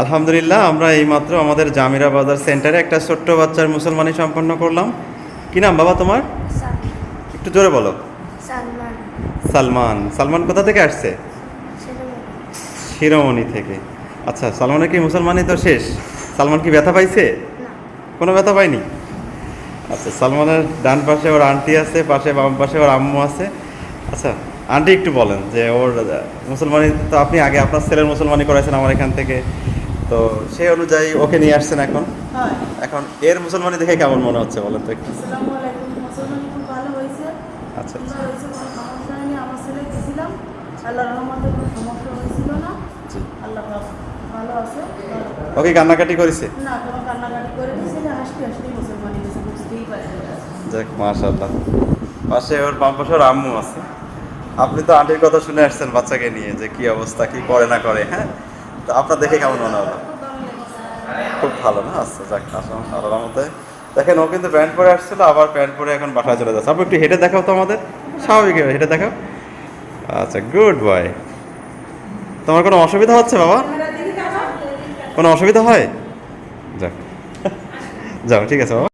আলহামদুলিল্লাহ আমরা এইমাত্র আমাদের জামিরা বাজার সেন্টারে একটা ছোট্ট বাচ্চার মুসলমানি সম্পন্ন করলাম। কি নাম বাবা তোমার? একটু জোরে বলো। সালমান। সালমান। কোথা থেকে আসছে? শিরোমণি। থেকে। আচ্ছা সালমানের কি মুসলমানি তো শেষ? সালমান কি ব্যথা পাইছে? কোনো ব্যথা পাইনি আচ্ছা সালমানের ডান পাশে ওর আন্টি আছে পাশে বাম পাশে ওর আম্মু আছে। আচ্ছা আন্টি একটু বলেন যে ওর মুসলমানি তো আপনি আগে আপনার ছেলের মুসলমানি করাইছেন আমার এখান থেকে। তো সেই অনুযায়ী ওকে নিয়ে আসছেন এখন। এখন এর মুসলমানি দেখে কেমন মনে হচ্ছে বলেন তো একটু? আচ্ছা। ওকে কান্নাকাটি করেছে? যাক মাশাল্লাহ পাশে ওর বাম পাশে ওর আম্মু আছে। আপনি তো আন্টির কথা শুনে আসছেন বাচ্চাকে নিয়ে যে কি অবস্থা কি করে না করে হ্যাঁ? তো আপনার দেখে কেমন মনে হলো? খুব ভালো না? আচ্ছা যাক আসুন আল্লাহর মধ্যে দেখেন, ও কিন্তু প্যান্ট পরে আসছিল, আবার প্যান্ট পরে এখন বাসায় চলে যাচ্ছে। আপনি একটু হেঁটে দেখাও তো আমাদের। স্বাভাবিক হেঁটে দেখাও। আচ্ছা গুড বয়। তোমার কোনো অসুবিধা হচ্ছে, বাবা? কোনো অসুবিধা হয়? যাক। যাও, ঠিক আছে, বাবা।